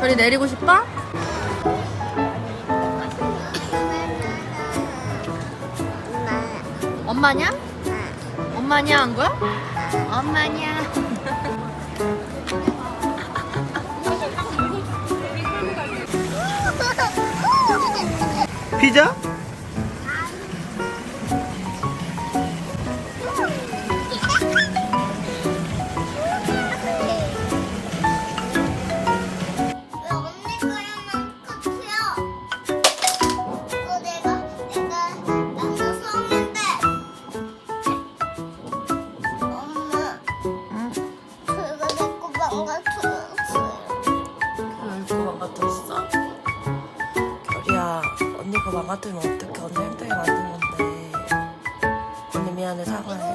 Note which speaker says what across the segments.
Speaker 1: 저리 내리고 싶어? 엄마냐? 엄마냐 한 거야? 엄마냐.
Speaker 2: 피자?
Speaker 3: 망가뜨리면 어떡해. 언니 힘들게 만든 건데 언니 미안해 사과해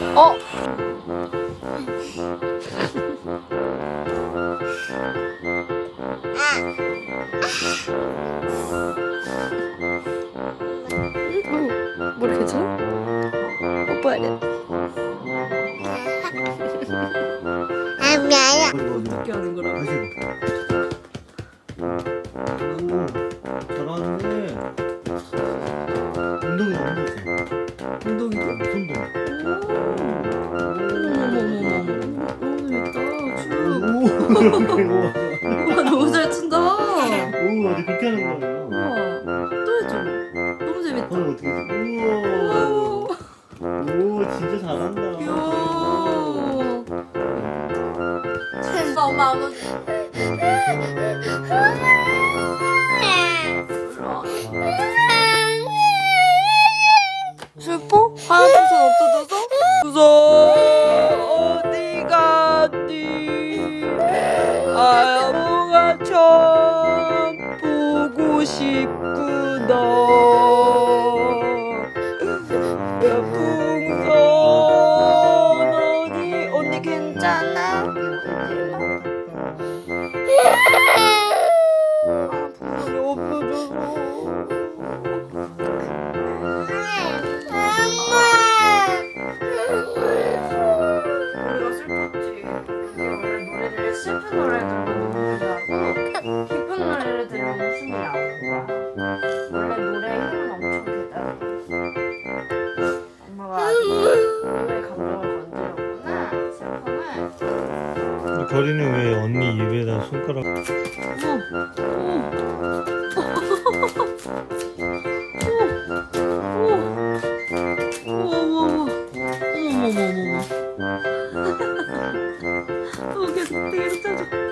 Speaker 3: 어? 머리 괜찮아? 오빠 이래
Speaker 4: 아, 미안해.
Speaker 3: 어떻게 하는 거라
Speaker 2: 해봐. 오, 잘하네.
Speaker 1: 어머머머머.
Speaker 2: 오,
Speaker 1: 오늘 있다. 춤. 와, 너무 잘 춘다.
Speaker 2: 오, 어디 그렇게 하는 거예요?
Speaker 1: 우와. 또 해줘. 너무 재밌다.
Speaker 2: 오늘 어떻게 했어?
Speaker 1: 오.
Speaker 2: 우와. 오, 진짜 잘한다.
Speaker 1: 귀여워. 엄마, 엄마, 엄마.
Speaker 3: 보고 싶
Speaker 1: 원래 노래의 힘은 엄청 대단해. 엄마가 노래 감정을 건드렸구나. 슬픔을.
Speaker 2: 결이는 왜 언니 입에다 손가락?
Speaker 1: 어머머머머. 어머, 되게